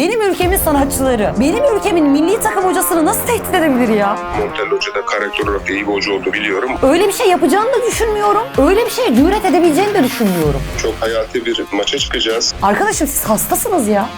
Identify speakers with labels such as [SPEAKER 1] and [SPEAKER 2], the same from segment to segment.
[SPEAKER 1] benim ülkemin sanatçıları, benim ülkemin milli takım hocasını nasıl tehdit edebilir ya?
[SPEAKER 2] Montel Hoca da karakter olarak da iyi bir hoca olduğunu biliyorum.
[SPEAKER 1] Öyle bir şey yapacağını da düşünmüyorum. Öyle bir şeye cüret edebileceğini de düşünmüyorum.
[SPEAKER 2] Çok hayati bir maça çıkacağız.
[SPEAKER 1] Arkadaşım siz hastasınız ya.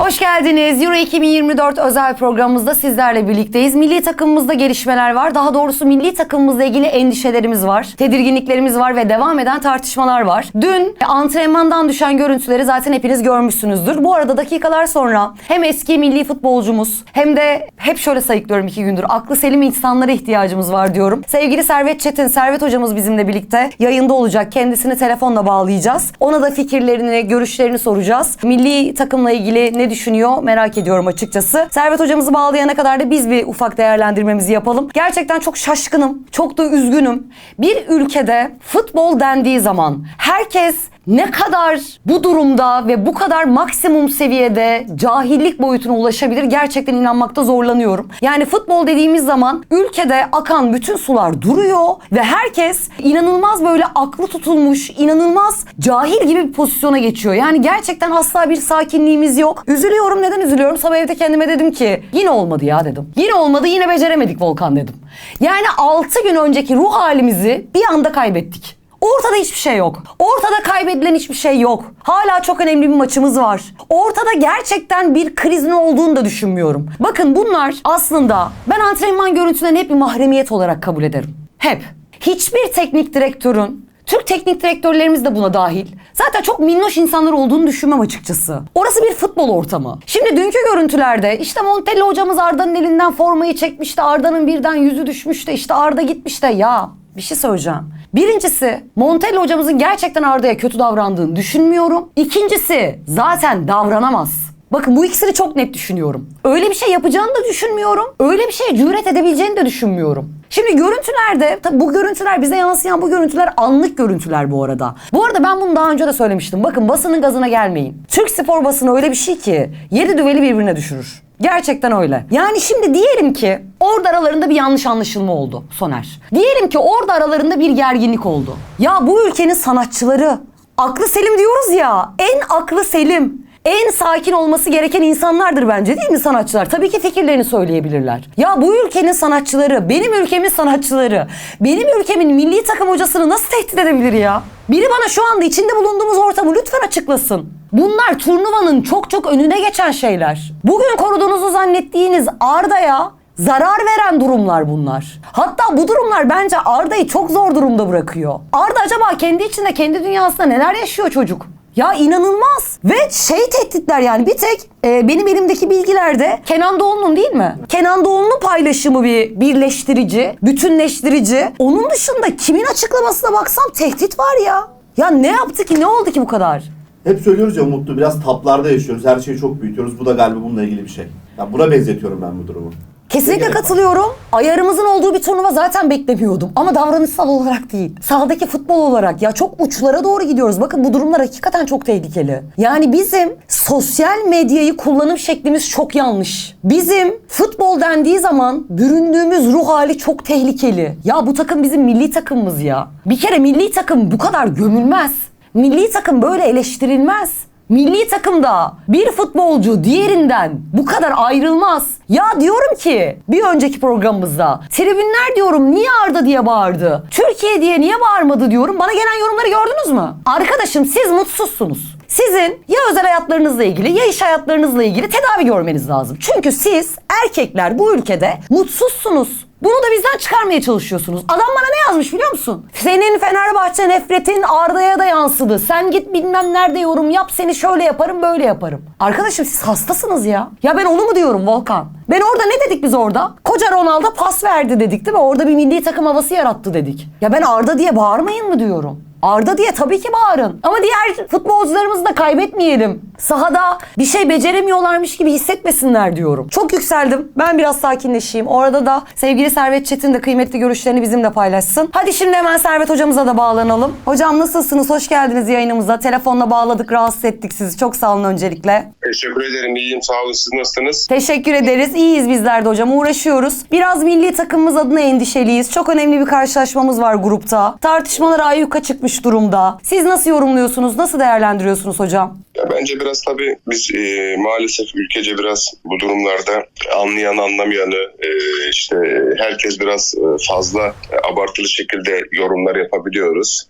[SPEAKER 1] Hoş geldiniz. Euro 2024 özel programımızda sizlerle birlikteyiz. Milli takımımızda gelişmeler var. Daha doğrusu milli takımımızla ilgili endişelerimiz var. Tedirginliklerimiz var ve devam eden tartışmalar var. Dün antrenmandan düşen görüntüleri zaten hepiniz görmüşsünüzdür. Bu arada dakikalar sonra hem eski milli futbolcumuz hem de hep şöyle sayıklıyorum iki gündür. Aklı selim insanlara ihtiyacımız var diyorum. Sevgili Servet Çetin, Servet hocamız bizimle birlikte yayında olacak. Kendisini telefonla bağlayacağız. Ona da fikirlerini, görüşlerini soracağız. Milli takımla ilgili ne düşünüyor merak ediyorum açıkçası. Servet hocamızı bağlayana kadar da biz bir ufak değerlendirmemizi yapalım. Gerçekten çok şaşkınım, çok da üzgünüm. Bir ülkede futbol dendiği zaman herkes ne kadar bu durumda ve bu kadar maksimum seviyede cahillik boyutuna ulaşabilir gerçekten inanmakta zorlanıyorum. Yani futbol dediğimiz zaman ülkede akan bütün sular duruyor ve herkes inanılmaz böyle aklı tutulmuş, inanılmaz cahil gibi bir pozisyona geçiyor. Yani gerçekten asla bir sakinliğimiz yok. Üzülüyorum. Neden üzülüyorum? Sabah evde kendime dedim ki yine olmadı ya dedim. Yine olmadı yine beceremedik Volkan dedim. Yani 6 gün önceki ruh halimizi bir anda kaybettik. Ortada hiçbir şey yok. Ortada kaybedilen hiçbir şey yok. Hala çok önemli bir maçımız var. Ortada gerçekten bir krizin olduğunu da düşünmüyorum. Bakın bunlar aslında ben antrenman görüntülerini hep bir mahremiyet olarak kabul ederim. Hep. Hiçbir teknik direktörün Türk teknik direktörlerimiz de buna dahil. Zaten çok minnoş insanlar olduğunu düşünmem açıkçası. Orası bir futbol ortamı. Şimdi dünkü görüntülerde işte Montella hocamız Arda'nın elinden formayı çekmişti. Arda'nın birden yüzü düşmüş de işte Arda gitmiş de ya bir şey söyleyeceğim. Birincisi Montella hocamızın gerçekten Arda'ya kötü davrandığını düşünmüyorum. İkincisi zaten davranamaz. Bakın bu ikisini çok net düşünüyorum. Öyle bir şey yapacağını da düşünmüyorum. Öyle bir şeye cüret edebileceğini de düşünmüyorum. Şimdi görüntülerde, tabi bu görüntüler bize yansıyan bu görüntüler anlık görüntüler bu arada. Bu arada ben bunu daha önce de söylemiştim. Bakın basının gazına gelmeyin. Türk spor basını öyle bir şey ki yedi düveli birbirine düşürür. Gerçekten öyle. Yani şimdi diyelim ki orada aralarında bir yanlış anlaşılma oldu Soner. Diyelim ki orada aralarında bir gerginlik oldu. Ya bu ülkenin sanatçıları aklı selim diyoruz ya en aklı selim en sakin olması gereken insanlardır bence değil mi sanatçılar? Tabii ki fikirlerini söyleyebilirler. Ya bu ülkenin sanatçıları, benim ülkemin sanatçıları, benim ülkemin milli takım hocasını nasıl tehdit edebilir ya? Biri bana şu anda içinde bulunduğumuz ortamı lütfen açıklasın. Bunlar turnuvanın çok çok önüne geçen şeyler. Bugün koruduğunuzu zannettiğiniz Arda'ya zarar veren durumlar bunlar. Hatta bu durumlar bence Arda'yı çok zor durumda bırakıyor. Arda acaba kendi içinde, kendi dünyasında neler yaşıyor çocuk? Ya inanılmaz. Ve şey tehditler yani bir tek e, benim elimdeki bilgilerde Kenan Doğulu'nun değil mi? Kenan Doğulu'nun paylaşımı bir birleştirici, bütünleştirici. Onun dışında kimin açıklamasına baksam tehdit var ya. Ya ne yaptı ki ne oldu ki bu kadar?
[SPEAKER 3] Hep söylüyoruz ya Umutlu biraz taplarda yaşıyoruz. Her şeyi çok büyütüyoruz. Bu da galiba bununla ilgili bir şey. Ya buna benzetiyorum ben bu durumu.
[SPEAKER 1] Kesinlikle katılıyorum. Ayarımızın olduğu bir turnuva zaten beklemiyordum. Ama davranışsal olarak değil. Sahadaki futbol olarak ya çok uçlara doğru gidiyoruz. Bakın bu durumlar hakikaten çok tehlikeli. Yani bizim sosyal medyayı kullanım şeklimiz çok yanlış. Bizim futbol dendiği zaman büründüğümüz ruh hali çok tehlikeli. Ya bu takım bizim milli takımımız ya. Bir kere milli takım bu kadar gömülmez. Milli takım böyle eleştirilmez. Milli takımda bir futbolcu diğerinden bu kadar ayrılmaz. Ya diyorum ki bir önceki programımızda tribünler diyorum niye Arda diye bağırdı? Türkiye diye niye bağırmadı diyorum. Bana gelen yorumları gördünüz mü? Arkadaşım siz mutsuzsunuz. Sizin ya özel hayatlarınızla ilgili ya iş hayatlarınızla ilgili tedavi görmeniz lazım. Çünkü siz erkekler bu ülkede mutsuzsunuz. Bunu da bizden çıkarmaya çalışıyorsunuz. Adam bana ne yazmış biliyor musun? Senin Fenerbahçe nefretin Arda'ya da yansıdı. Sen git bilmem nerede yorum yap seni şöyle yaparım böyle yaparım. Arkadaşım siz hastasınız ya. Ya ben onu mu diyorum Volkan? Ben orada ne dedik biz orada? Koca Ronaldo pas verdi dedik değil mi? Orada bir milli takım havası yarattı dedik. Ya ben Arda diye bağırmayın mı diyorum? Arda diye tabii ki bağırın. Ama diğer futbolcularımızı da kaybetmeyelim. Sahada bir şey beceremiyorlarmış gibi hissetmesinler diyorum. Çok yükseldim. Ben biraz sakinleşeyim. Orada da sevgili Servet Çetin de kıymetli görüşlerini bizimle paylaşsın. Hadi şimdi hemen Servet hocamıza da bağlanalım. Hocam nasılsınız? Hoş geldiniz yayınımıza. Telefonla bağladık, rahatsız ettik sizi. Çok sağ olun öncelikle.
[SPEAKER 2] Teşekkür ederim. İyiyim. Sağ olun. Siz nasılsınız?
[SPEAKER 1] Teşekkür ederiz. İyiyiz bizler de hocam. Uğraşıyoruz. Biraz milli takımımız adına endişeliyiz. Çok önemli bir karşılaşmamız var grupta. Tartışmalar ayyuka çıkmış durumda. Siz nasıl yorumluyorsunuz? Nasıl değerlendiriyorsunuz hocam?
[SPEAKER 2] Ya bence biraz tabii biz e, maalesef ülkece biraz bu durumlarda anlayan anlamayanı e, işte herkes biraz e, fazla abartılı şekilde yorumlar yapabiliyoruz.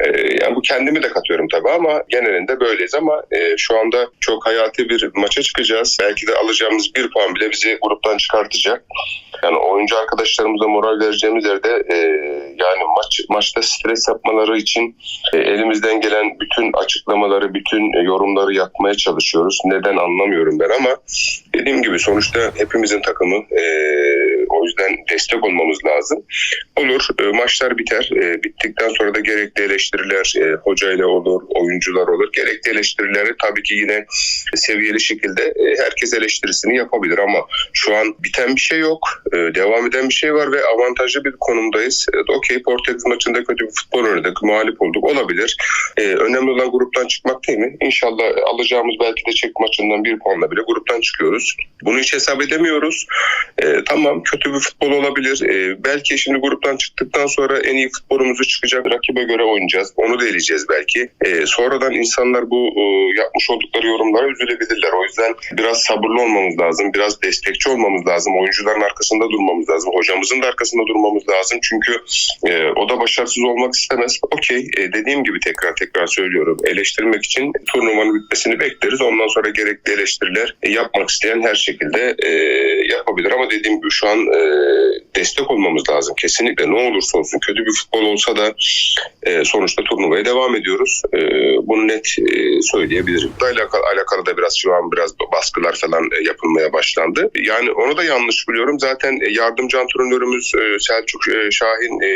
[SPEAKER 2] E, yani bu kendimi de katıyorum tabii ama genelinde böyleyiz ama e, şu anda çok hayati bir maça çıkacağız. Belki de alacağımız bir puan bile bizi gruptan çıkartacak. Yani oyuncu arkadaşlarımıza moral vereceğimiz yerde e, yani maç maçta stres yapmaları için e, elimizden gelen bütün açıklamaları, bütün e, yorumları yapmaya çalışıyoruz. Neden anlamıyorum ben ama dediğim gibi sonuçta hepimizin takımı. E, o yüzden destek olmamız lazım. Olur, e, maçlar biter. E, bittikten sonra da gerekli eleştiriler e, hocayla olur, oyuncular olur. Gerekli eleştirileri tabii ki yine seviyeli şekilde e, herkes eleştirisini yapabilir ama şu an biten bir şey yok. E, devam eden bir şey var ve avantajlı bir konumdayız. E, Okey Portekiz maçında kötü bir futbol oynadık, mağlup olduk. Olabilir. E, önemli olan gruptan çıkmak değil mi? İnşallah alacağımız belki de Çek maçından bir puanla bile gruptan çıkıyoruz. Bunu hiç hesap edemiyoruz. E, tamam kötü bir futbol olabilir. E, belki şimdi gruptan çıktıktan sonra en iyi futbolumuzu çıkacak rakibe göre oynayacağız. Onu da eleyeceğiz belki. E, sonradan insanlar bu e, yapmış oldukları yorumlara üzülebilirler. O yüzden biraz sabırlı olmamız lazım. Biraz destekçi olmamız lazım. Oyuncuların arkasında durmamız lazım. Hocamızın da arkasında durmamız lazım. Çünkü e, o da başarısız olmak istemez. Okey e, dediğim gibi tekrar tekrar söylüyorum. Eleştirmek için turnuvanın bitmesini bekleriz. Ondan sonra gerekli eleştiriler e, yapmak isteyen her şekilde e, yapabilir. Ama dediğim gibi şu an e, destek olmamız lazım. Kesinlikle ne olursa olsun kötü bir futbol olsa da e, sonuçta turnuvaya devam ediyoruz. E, bunu net e, söyleyebilirim. Bununla alakalı, alakalı da biraz şu an biraz baskılar falan e, yapılmaya başlandı. Yani onu da yanlış biliyorum. Zaten e, yardımcı antrenörümüz e, Selçuk e, Şahin e,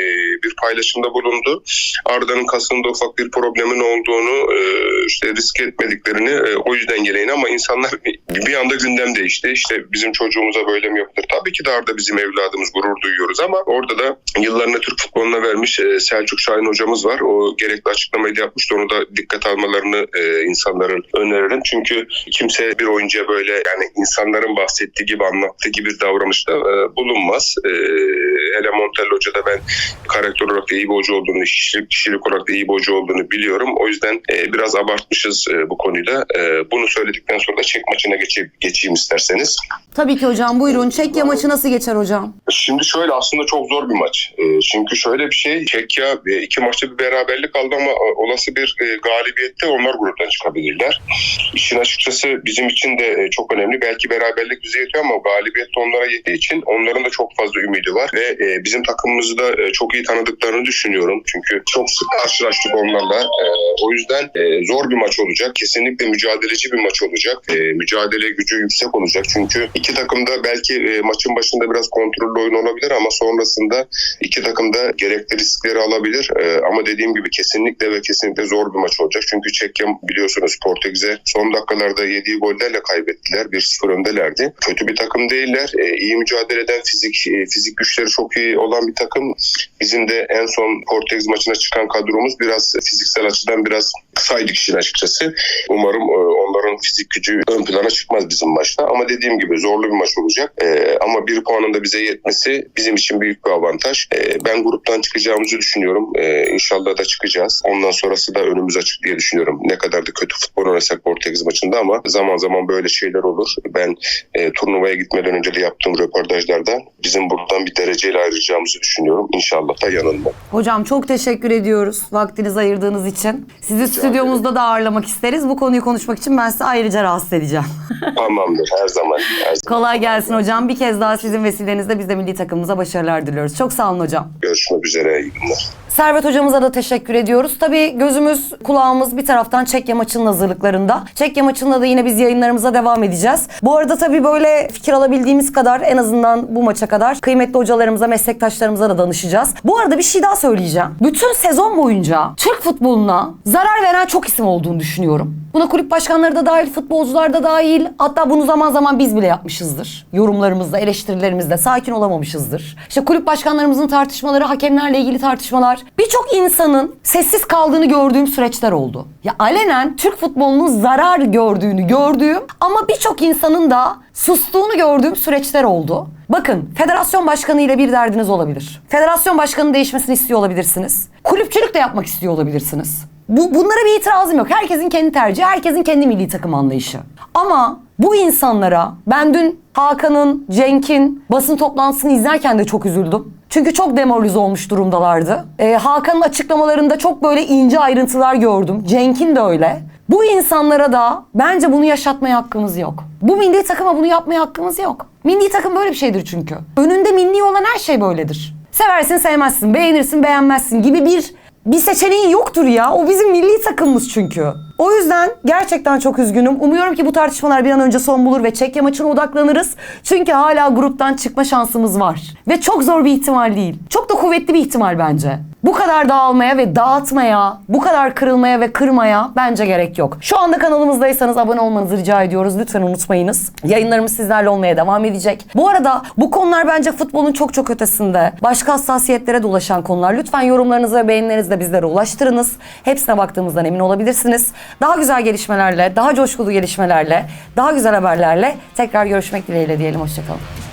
[SPEAKER 2] bir paylaşımda bulundu. Arda'nın kasında ufak bir problemin olduğunu e, işte risk etmediklerini e, o yüzden geleyin ama insanlar bir, anda gündem değişti. İşte bizim çocuğumuza böyle mi yoktur? Tabii ki de Arda bizim evladımız gurur duyuyoruz ama orada da yıllarını Türk futboluna vermiş e, Selçuk Şahin hocamız var. O gerekli açıklamayı da yapmıştı. Onu da dikkat almalarını e, insanların öneririm. Çünkü kimse bir oyuncuya böyle yani insanların bahsettiği gibi anlattığı gibi bir davranışta e, bulunmaz. Hele Montello Hoca da ben karakter olarak da iyi bir hoca olduğunu, kişilik, kişilik olarak da iyi bir hoca olduğunu biliyorum. O yüzden e, biraz abartmışız e, bu konuyla. E, bunu söyledikten sonra da çek maçına geçeyim, geçeyim isterseniz.
[SPEAKER 1] Tabii ki hocam buyurun. Çekya maçı nasıl geçer hocam?
[SPEAKER 2] Şimdi şöyle aslında çok zor bir maç. E, çünkü şöyle bir şey Çekya e, iki maçta bir beraberlik aldı ama e, olası bir e, galibiyette onlar gruptan çıkabilirler. İşin açıkçası bizim için de e, çok önemli. Belki beraberlik bize yetiyor ama galibiyet onlara yettiği için onların da çok fazla ümidi var ve e, bizim takımımızı da e, çok iyi tanıdıklarını düşünüyorum. Çünkü çok sık karşılaştık onlarla. E, o yüzden e, zor bir maç olacak. Kesinlikle mücadeleci bir maç olacak. E, mücadele gücü yüksek olacak. Çünkü iki takım da belki e, maçın başında biraz kontrollü oyun olabilir ama sonrasında iki takım da gerekli riskleri alabilir. Ama dediğim gibi kesinlikle ve kesinlikle zor bir maç olacak. Çünkü Çekya biliyorsunuz Portekiz'e son dakikalarda yediği gollerle kaybettiler. 1-0 öndelerdi. Kötü bir takım değiller. E, iyi mücadele eden fizik fizik güçleri çok iyi olan bir takım. Bizim de en son Portekiz maçına çıkan kadromuz biraz fiziksel açıdan biraz saydık işin açıkçası. Umarım e, onların fizik gücü ön plana çıkmaz bizim maçta. Ama dediğim gibi zorlu bir maç olacak. E, ama bir puanın da bize yetmesi bizim için büyük bir avantaj. E, ben gruptan çıkacağımızı düşünüyorum. E, inşallah da çıkacağız. Ondan sonrası da önümüz açık diye düşünüyorum. Ne kadar da kötü futbol oynasak Portekiz maçında ama zaman zaman böyle şeyler olur. Ben e, turnuvaya gitmeden önce de yaptığım röportajlarda bizim buradan bir dereceyle ayrılacağımızı düşünüyorum. İnşallah da yanılmam.
[SPEAKER 1] Hocam çok teşekkür ediyoruz vaktinizi ayırdığınız için. Sizi stüdyomuzda da ağırlamak isteriz. Bu konuyu konuşmak için ben sizi ayrıca rahatsız edeceğim.
[SPEAKER 2] Tamamdır her zaman. Her zaman.
[SPEAKER 1] Kolay gelsin hocam. Bir kez daha sizin vesilenizle biz de milli takımımıza başarılar diliyoruz. Çok sağ olun hocam.
[SPEAKER 2] Görüşmek üzere. iyi günler.
[SPEAKER 1] Servet hocamıza da teşekkür ediyoruz. Tabii gözümüz, kulağımız bir taraftan Çekya maçının hazırlıklarında. Çekya maçında da yine biz yayınlarımıza devam edeceğiz. Bu arada tabii böyle fikir alabildiğimiz kadar en azından bu maça kadar kıymetli hocalarımıza, meslektaşlarımıza da danışacağız. Bu arada bir şey daha söyleyeceğim. Bütün sezon boyunca Türk futboluna zarar veren çok isim olduğunu düşünüyorum. Buna kulüp başkanları da dahil, futbolcular da dahil. Hatta bunu zaman zaman biz bile yapmışızdır. Yorumlarımızda, eleştirilerimizde sakin olamamışızdır. İşte kulüp başkanlarımızın tartışmaları, hakemlerle ilgili tartışmalar. Birçok insanın sessiz kaldığını gördüğüm süreçler oldu. Ya alenen Türk futbolunun zarar gördüğünü gördüğüm ama birçok insanın da sustuğunu gördüğüm süreçler oldu. Bakın federasyon başkanı ile bir derdiniz olabilir. Federasyon başkanının değişmesini istiyor olabilirsiniz. Kulüpçülük de yapmak istiyor olabilirsiniz. Bu, bunlara bir itirazım yok. Herkesin kendi tercihi, herkesin kendi milli takım anlayışı. Ama bu insanlara ben dün Hakan'ın, Cenk'in basın toplantısını izlerken de çok üzüldüm. Çünkü çok demoralize olmuş durumdalardı. Ee, Hakan'ın açıklamalarında çok böyle ince ayrıntılar gördüm. Cenk'in de öyle. Bu insanlara da bence bunu yaşatmaya hakkımız yok. Bu milli takıma bunu yapmaya hakkımız yok. Milli takım böyle bir şeydir çünkü. Önünde milli olan her şey böyledir. Seversin sevmezsin, beğenirsin beğenmezsin gibi bir bir seçeneği yoktur ya. O bizim milli takımımız çünkü. O yüzden gerçekten çok üzgünüm. Umuyorum ki bu tartışmalar bir an önce son bulur ve Çekya maçına odaklanırız. Çünkü hala gruptan çıkma şansımız var. Ve çok zor bir ihtimal değil. Çok da kuvvetli bir ihtimal bence. Bu kadar dağılmaya ve dağıtmaya, bu kadar kırılmaya ve kırmaya bence gerek yok. Şu anda kanalımızdaysanız abone olmanızı rica ediyoruz. Lütfen unutmayınız. Yayınlarımız sizlerle olmaya devam edecek. Bu arada bu konular bence futbolun çok çok ötesinde. Başka hassasiyetlere de ulaşan konular. Lütfen yorumlarınızı ve beğenilerinizi de bizlere ulaştırınız. Hepsine baktığımızdan emin olabilirsiniz. Daha güzel gelişmelerle, daha coşkulu gelişmelerle, daha güzel haberlerle tekrar görüşmek dileğiyle diyelim. Hoşçakalın.